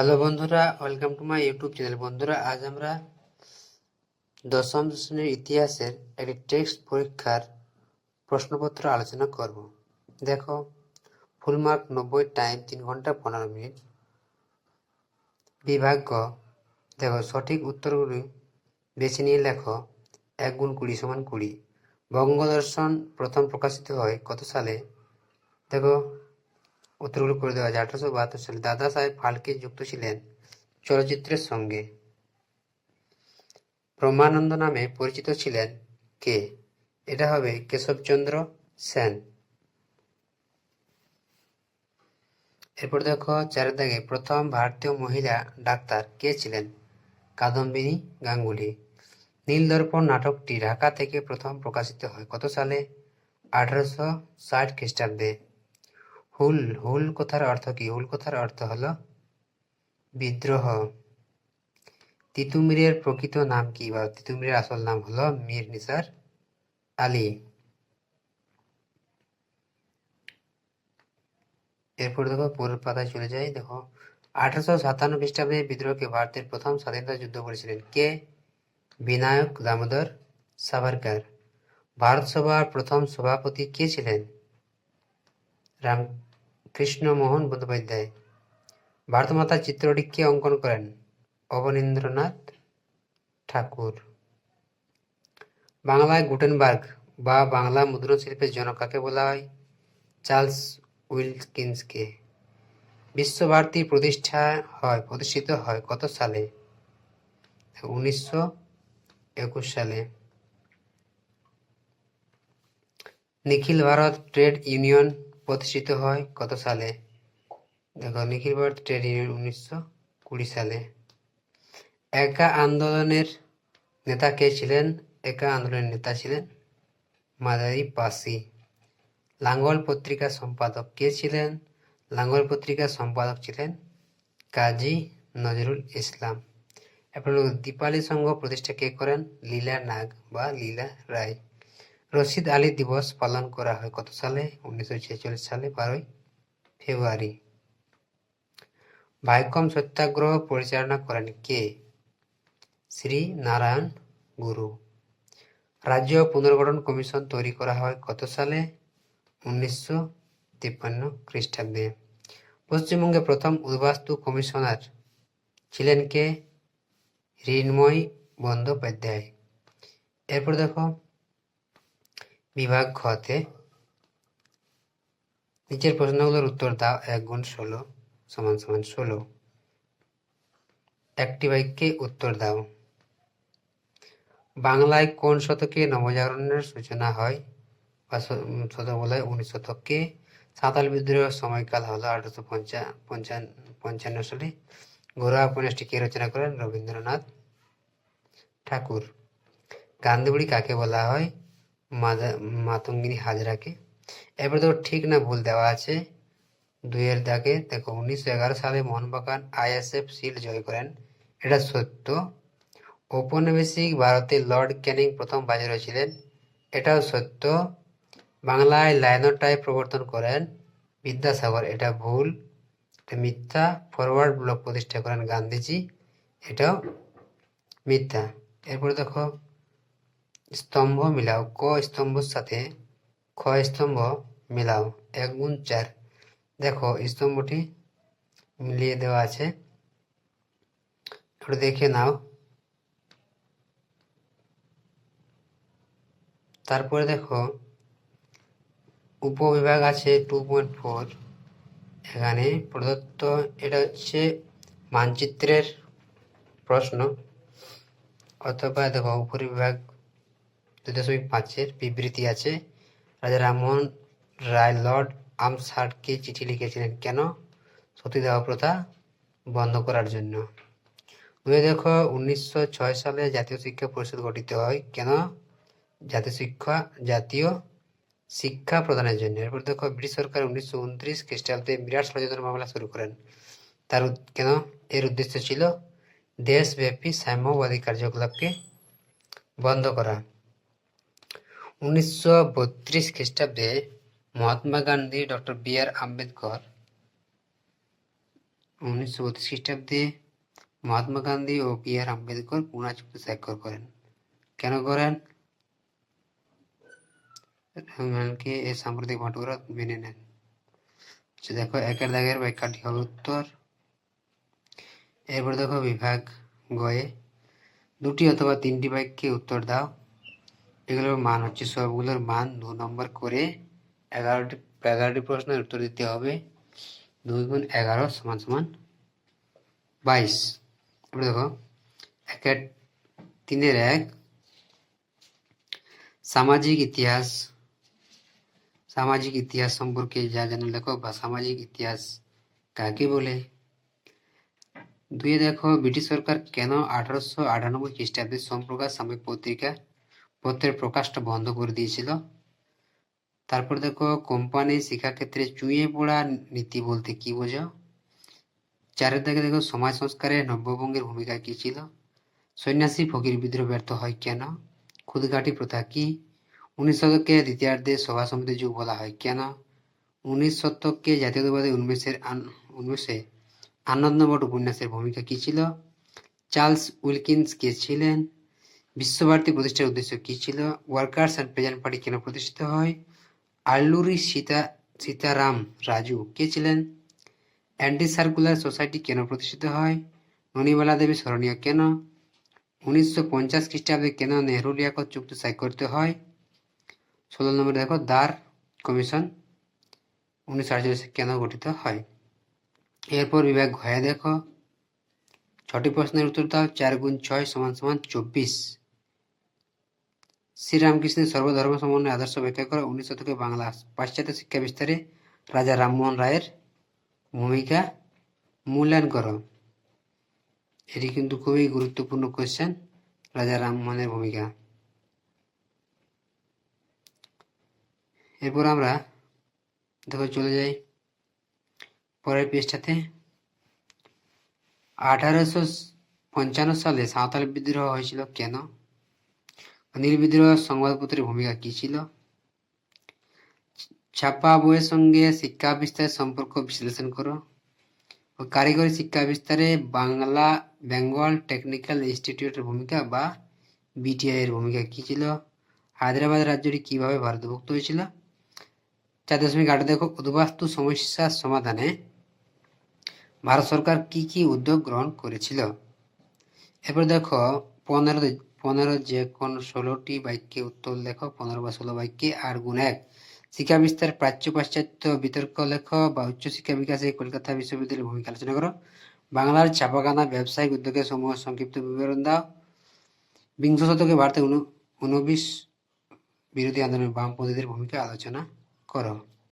Hello বন্ধুরা welcome to my YouTube channel বন্ধুরা, আজ আমরা দশম শ্রেণির ইতিহাসের একটি টেক্সট পরীক্ষার প্রশ্নপত্র আলোচনা করব। দেখো ফুল মার্ক নব্বই টাইম তিন ঘণ্টা পনেরো মিনিট। বিভাগ গ। দেখো, সঠিক উত্তরগুলি বেছে নিয়ে লেখো। এক গুণ কুড়ি সমান কুড়ি। বঙ্গদর্শন প্রথম প্রকাশিত হয় কত সালে? দেখো উত্তরগুলো করে দেওয়া আছে। আঠারোশো বাহাত্তর সালে দাদা সাহেব ফালকে যুক্ত ছিলেন চলচ্চিত্রের সঙ্গে। ব্রহ্মানন্দ নামে পরিচিত ছিলেন কে? এটা হবে কেশবচন্দ্র সেন। এরপর দেখো চারের দাগে প্রথম ভারতীয় মহিলা ডাক্তার কে ছিলেন? কাদম্বিনী গাঙ্গুলি। নীলদর্পণ নাটকটি ঢাকা থেকে প্রথম প্রকাশিত হয় কত সালে? আঠারোশো ষাট খ্রিস্টাব্দে। হুল হুল কথার অর্থ কি? হুল কথার অর্থ হলো বিদ্রোহ। তিতুমিরের প্রকৃত নাম কি বা তিতুমিরের আসল নাম হলো মীর নিসার আলী। এরপর দেখো পরের পাতায় চলে যাই। দেখো, আঠারোশো সাতান্ন খ্রিস্টাব্দে বিদ্রোহকে ভারতের প্রথম স্বাধীনতা যুদ্ধ করেছিলেন কে? বিনায়ক দামোদর সাভারকার। ভারত সভার প্রথম সভাপতি কে ছিলেন? রামকৃষ্ণ মোহন বন্দ্যোপাধ্যায়। ভারতমাতার চিত্রটি কে অঙ্কন করেন অবনীন্দ্রনাথ ঠাকুর। বাংলায় গুটেনবার্গ বা বাংলা মুদ্রণ শিল্পের জনক কাকে বলা হয়? চার্লস উইলকিন্সকে। বিশ্বভারতী প্রতিষ্ঠা হয়, প্রতিষ্ঠিত হয় কত সালে? উনিশশো একুশ সালে। নিখিল ভারত ট্রেড ইউনিয়ন প্রতিষ্ঠিত হয় কত সালে? দেখো, নিখিল ভারত ট্রেড ইউনিয়ন উনিশশো কুড়ি সালে। একা আন্দোলনের নেতা কে ছিলেন? একা আন্দোলনের নেতা ছিলেন মাদারি পাসি লাঙ্গল পত্রিকার সম্পাদক কে ছিলেন? লাঙ্গল পত্রিকার সম্পাদক ছিলেন কাজী নজরুল ইসলাম। এরপর দীপালি সংঘ প্রতিষ্ঠা কে করেন? লীলা নাগ বা লীলা রায়। রশিদ আলী দিবস পালন করা হয় কত সালে? উনিশশো ছেচল্লিশ সালে, বারোই ফেব্রুয়ারি। ভাইকম সত্যাগ্রহ পরিচালনা করেন কে? শ্রী নারায়ণ গুরু। রাজ্য পুনর্গঠন কমিশন তৈরি করা হয় কত সালে? উনিশশো তিপ্পান্ন খ্রিস্টাব্দে। পশ্চিমবঙ্গে প্রথম উদ্বাস্তু কমিশনার ছিলেন কে? ঋণময় বন্দ্যোপাধ্যায়। এরপর দেখো বিভাগ ঘতে নিচের প্রশ্নগুলোর উত্তর দাও এক গুণ ষোলো সমান সমান ষোলো। একটি বাক্যে উত্তর দাও। বাংলায় কোন শতকে নবজাগরণের সূচনা হয়? বা শ- উম, শতক বলা হয় উনিশ শতকে? সাঁতাল বিদ্রোহের সময়কাল হলো আঠারোশো পঞ্চান্ন পঞ্চান্ন সালে। ঘরোয়া উপন্যাসটি কে রচনা করেন? রবীন্দ্রনাথ ঠাকুর। গান্ধীবুড়ি কাকে বলা হয়? মাতঙ্গিনী হাজরাকে। এরপর তো ঠিক না ভুল দেওয়া আছে। দুইয়ের দাগে দেখো উনিশশো এগারো সালে মোহনবাগান আইএসএফ শিল্ড জয় করেন। এটা সত্য। ঔপনিবেশিক ভারতে লর্ড ক্যানিং প্রথম বাজারে ছিলেন। এটাও সত্য। বাংলায় লাইনোটাইপ প্রবর্তন করেন বিদ্যাসাগর। এটা ভুল। এটা মিথ্যা। ফরওয়ার্ড ব্লক প্রতিষ্ঠা করেন গান্ধীজি। এটাও মিথ্যা। এরপরে দেখো স্তম্ভ মিলাও, ক স্তম্ভর সাথে খ স্তম্ভ মিলাও, এক গুণ চার। দেখো, স্তম্ভটি মিলিয়ে দেওয়া আছে। একটু দেখে নাও। তারপরে দেখো, উপবিভাগ আছে টু পয়েন্ট ফোর এখানে প্রদত্ত, এটা হচ্ছে মানচিত্রের প্রশ্ন। অথবা দেখো উপবিভাগ দুই দশমিক পাঁচের বিবৃতি আছে। রাজা রামমোহন রায় লর্ড আমসার্ডকে চিঠি লিখেছিলেন, কেন? সতীদাহ প্রথা বন্ধ করার জন্য। দুই দেখো, উনিশশো ছয় সালে জাতীয় শিক্ষা পরিষদ গঠিত হয়। কেন? জাতীয় শিক্ষা জাতীয় শিক্ষা প্রদানের জন্য। এরপর দেখো, ব্রিটিশ সরকার উনিশশো উনত্রিশ খ্রিস্টাব্দে বিরাট ষড়যন্ত্র মামলা শুরু করেন। তার কেন? এর উদ্দেশ্য ছিল দেশব্যাপী সাম্যবাদী কার্যকলাপকে বন্ধ করা। উনিশশো বত্রিশ খ্রিস্টাব্দে Mahatma Gandhi doctor B R Ambedkar উনিশশো বত্রিশ খ্রিস্টাব্দে মহাত্মা গান্ধী ও বি আর আম্বেদকর পুনা চুক্তি স্বাক্ষর করেন। কেন করেন? রহমানকে এই সাম্প্রতিক ভাটুরা মেনে নেন। আচ্ছা দেখো, একের দাগের ব্যাখ্যাটি হবে উত্তর। এরপর দেখো বিভাগ গয়ে দুটি অথবা তিনটি বাক্যে উত্তর দাও। এগুলোর মান হচ্ছে সবগুলোর মান দু নম্বর করে এগারোটি এগারোটি প্রশ্নের উত্তর দিতে হবে। দুই গুণ এগারো সমান সমান বাইশ। এবার দেখো, একের তিনের এক, সামাজিক ইতিহাস সামাজিক ইতিহাস সম্পর্কে যা জানো লেখো বা সামাজিক ইতিহাস কাকে বলে? দুয়ে দেখো, ব্রিটিশ সরকার কেন আঠারোশো আটানব্বই খ্রিস্টাব্দে সোমপ্রকাশ সাময়িক পত্রিকা পত্রের প্রকাশটা বন্ধ করে দিয়েছিল। তারপর দেখো, কোম্পানি শিক্ষাক্ষেত্রে চুইয়ে পড়া নীতি বলতে কি বোঝো? চারের দিকে দেখো, সমাজ সংস্কারে নব্যবঙ্গের ভূমিকা কি ছিল? সন্ন্যাসী ফকির বিদ্রোহ ব্যর্থ হয় কেন? খুদঘাটি প্রথা কি? উনিশ শতকে দ্বিতীয়ার্ধে সভা সমিতি যুগ বলা হয় কেন? উনিশ শতকে জাতীয়তাবাদী উন্মেষের উন্মেষে আনন্দমঠ উপন্যাসের ভূমিকা কি ছিল? চার্লস উইলকিন্স কে ছিলেন? বিশ্বভারতী প্রতিষ্ঠার উদ্দেশ্য কি ছিল? ওয়ার্কার্স অ্যান্ড প্রেজেন্ট পার্টি কেন প্রতিষ্ঠিত হয়? আল্লুরি সীতা, সীতারাম, রাজু কে ছিলেন? অ্যান্টি সার্কুলার সোসাইটি কেন প্রতিষ্ঠিত হয়? ননিবালা দেবী স্মরণীয় কেন? উনিশশো পঞ্চাশ খ্রিস্টাব্দে কেন নেহরু লিয়াকত চুক্তি স্বাক্ষরিত হয়? ষোলো নম্বর দেখো দার কমিশন উনিশশো আটচল্লিশে কেন গঠিত হয়? এরপর বিভাগ ঘয়ে দেখো, ছটি প্রশ্নের উত্তর দাও, চার গুণ ছয় সমান সমান চব্বিশ। শ্রীরামকৃষ্ণের সর্বধর্ম সমন্বয় আদর্শ ব্যাখ্যা করা উনিশ শতকে বাংলা পাশ্চাত্য শিক্ষা বিস্তারে রাজা রামমোহন রায়ের ভূমিকা মূল্যায়ন করো। এটি কিন্তু খুবই গুরুত্বপূর্ণ কোয়েশ্চেন রাজা রামমোহনের ভূমিকা। এরপর আমরা দেখো চলে যাই পরের পৃষ্ঠাতে। আঠারোশো পঞ্চান্ন সালে সাঁওতাল বিদ্রোহ হয়েছিল কেন? নীল বিদ্রোহ সংবাদপত্রের ভূমিকা কি ছিল? ছাপা বইয়ের সঙ্গে শিক্ষা বিস্তারের সম্পর্ক বিশ্লেষণ করো। ও কারিগরি শিক্ষা বিস্তারে বাংলা বেঙ্গল টেকনিক্যাল ইনস্টিটিউটের ভূমিকা বা বিটিআই এর ভূমিকা কি ছিল? হায়দ্রাবাদ রাজ্যটি কীভাবে ভারতভুক্ত হয়েছিল? চার দশমিক আট দেখো, উদ্বাস্তু সমস্যার সমাধানে ভারত সরকার কি কি উদ্যোগ গ্রহণ করেছিল? এরপর দেখো, পনেরো পনেরো, যে কোন ষোলোটি বাক্যে উত্তর লেখো, পনেরো বা ষোলো বাক্যে আর গুণ এক। শিক্ষা বিস্তার, প্রাচ্য পাশ্চাত্য বিতর্ক লেখ বা উচ্চশিক্ষা বিকাশে কলকাতা বিশ্ববিদ্যালয়ের ভূমিকা আলোচনা করো। বাংলার ছাপাখানা ব্যবসায়িক উদ্যোগের সমূহ সংক্ষিপ্ত বিবরণ দাও। বিংশ শতকে ভারতে উন- ঊনবিশ বিরোধী আন্দোলনের বামপন্থীদের ভূমিকা আলোচনা করো।